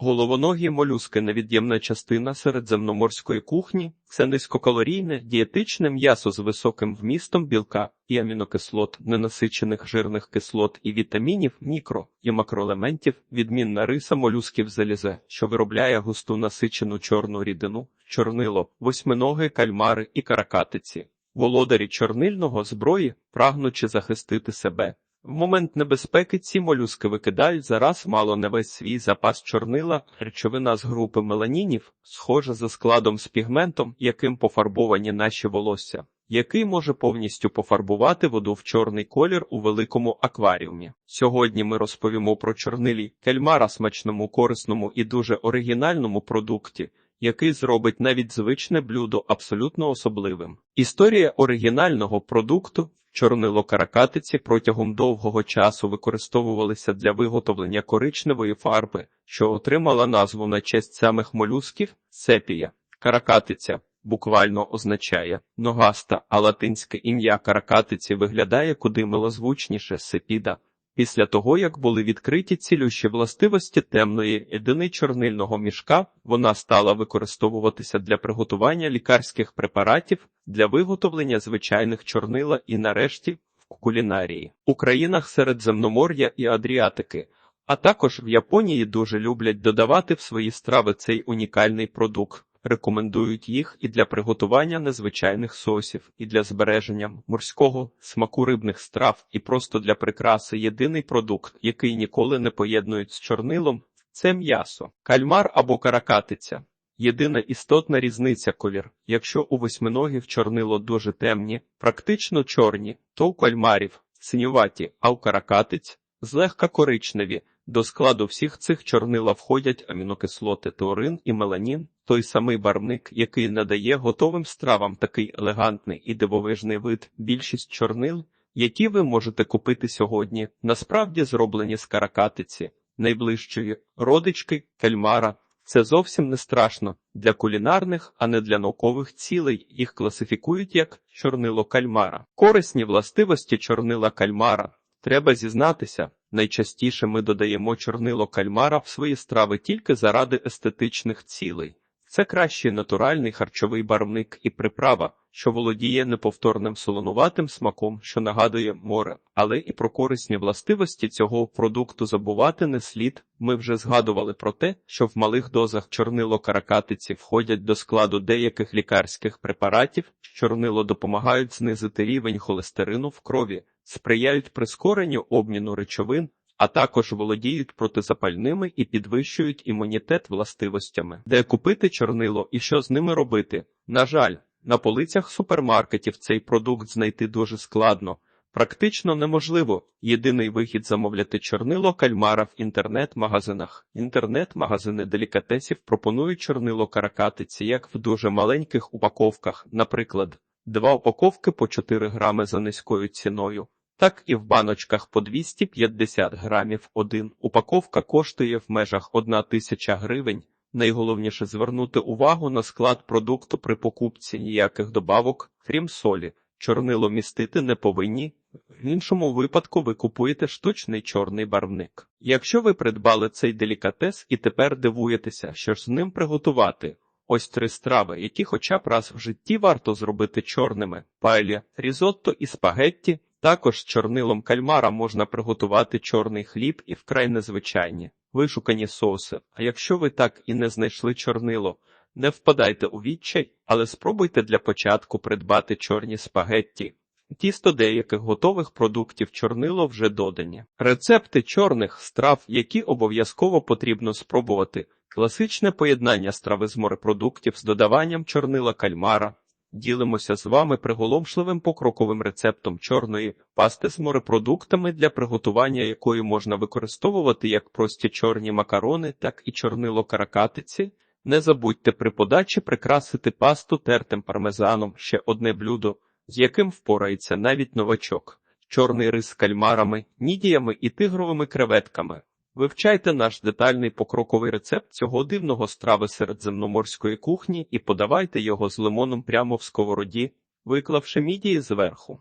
Головоногі молюски невід'ємна частина середземноморської кухні це низькокалорійне дієтичне м'ясо з високим вмістом білка і амінокислот, ненасичених жирних кислот і вітамінів, мікро і макроелементів, відмінна риса молюсків залізе, що виробляє густу насичену чорну рідину, чорнило, восьминоги, кальмари і каракатиці. Володарі чорнильного зброї, прагнучи захистити себе. В момент небезпеки ці молюски викидають зараз мало не весь свій запас чорнила, речовина з групи меланінів, схожа за складом з пігментом, яким пофарбовані наші волосся, який може повністю пофарбувати воду в чорний колір у великому акваріумі. Сьогодні ми розповімо про чорнилі кельмара смачному, корисному і дуже оригінальному продукті. Який зробить навіть звичне блюдо абсолютно особливим. Історія оригінального продукту Чорнило каракатиці протягом довгого часу використовувалися для виготовлення коричневої фарби, що отримала назву на честь самих молюсків сепія. Каракатиця буквально означає ногаста, а латинське ім'я каракатиці виглядає куди милозвучніше сепіда. Після того, як були відкриті цілющі властивості темної єдини чорнильного мішка, вона стала використовуватися для приготування лікарських препаратів, для виготовлення звичайних чорнила і, нарешті, в кулінарії. У країнах Середземномор'я і Адріатики, а також в Японії дуже люблять додавати в свої страви цей унікальний продукт. Рекомендують їх і для приготування незвичайних сосів, і для збереження морського смаку рибних страв, і просто для прикраси єдиний продукт, який ніколи не поєднують з чорнилом, це м'ясо, кальмар або каракатиця. Єдина істотна різниця колір. Якщо у восьминогів чорнило дуже темні, практично чорні, то у кальмарів синюваті, а у каракатиць злегка коричневі. До складу всіх цих чорнила входять амінокислоти теорин і меланін, той самий барвник, який надає готовим стравам такий елегантний і дивовижний вид. Більшість чорнил, які ви можете купити сьогодні, насправді зроблені з каракатиці, найближчої родички кальмара. Це зовсім не страшно для кулінарних, а не для наукових цілей. Їх класифікують як чорнило кальмара. Корисні властивості чорнила кальмара. Треба зізнатися, найчастіше ми додаємо чорнило кальмара в свої страви тільки заради естетичних цілей. Це кращий натуральний харчовий барвник і приправа, що володіє неповторним солонуватим смаком, що нагадує море, але і про корисні властивості цього продукту забувати не слід. Ми вже згадували про те, що в малих дозах чорнило каракатиці входять до складу деяких лікарських препаратів, чорнило допомагають знизити рівень холестерину в крові, сприяють прискоренню обміну речовин, а також володіють протизапальними і підвищують імунітет властивостями, де купити чорнило і що з ними робити. На жаль, на полицях супермаркетів цей продукт знайти дуже складно. Практично неможливо. Єдиний вихід замовляти чорнило кальмара в інтернет-магазинах. Інтернет-магазини делікатесів пропонують чорнило каракатиці як в дуже маленьких упаковках, наприклад, два упаковки по 4 грами за низькою ціною так і в баночках по 250 грамів один. Упаковка коштує в межах 1 тисяча гривень. Найголовніше звернути увагу на склад продукту при покупці ніяких добавок, крім солі. Чорнило містити не повинні. В іншому випадку ви купуєте штучний чорний барвник. Якщо ви придбали цей делікатес і тепер дивуєтеся, що ж з ним приготувати. Ось три страви, які хоча б раз в житті варто зробити чорними: пайлі, різотто і спагетті. Також чорнилом кальмара можна приготувати чорний хліб і вкрай незвичайні, вишукані соуси. А якщо ви так і не знайшли чорнило, не впадайте у відчай, але спробуйте для початку придбати чорні спагетті. Тісто деяких готових продуктів чорнило вже додані. Рецепти чорних страв, які обов'язково потрібно спробувати. Класичне поєднання страви з морепродуктів з додаванням чорнила кальмара. Ділимося з вами приголомшливим покроковим рецептом чорної пасти з морепродуктами, для приготування якої можна використовувати як прості чорні макарони, так і чорнило каракатиці. Не забудьте при подачі прикрасити пасту тертим пармезаном ще одне блюдо, з яким впорається навіть новачок, чорний рис з кальмарами, мідіями і тигровими креветками. Вивчайте наш детальний покроковий рецепт цього дивного страви середземноморської кухні і подавайте його з лимоном прямо в сковороді, виклавши мідії зверху.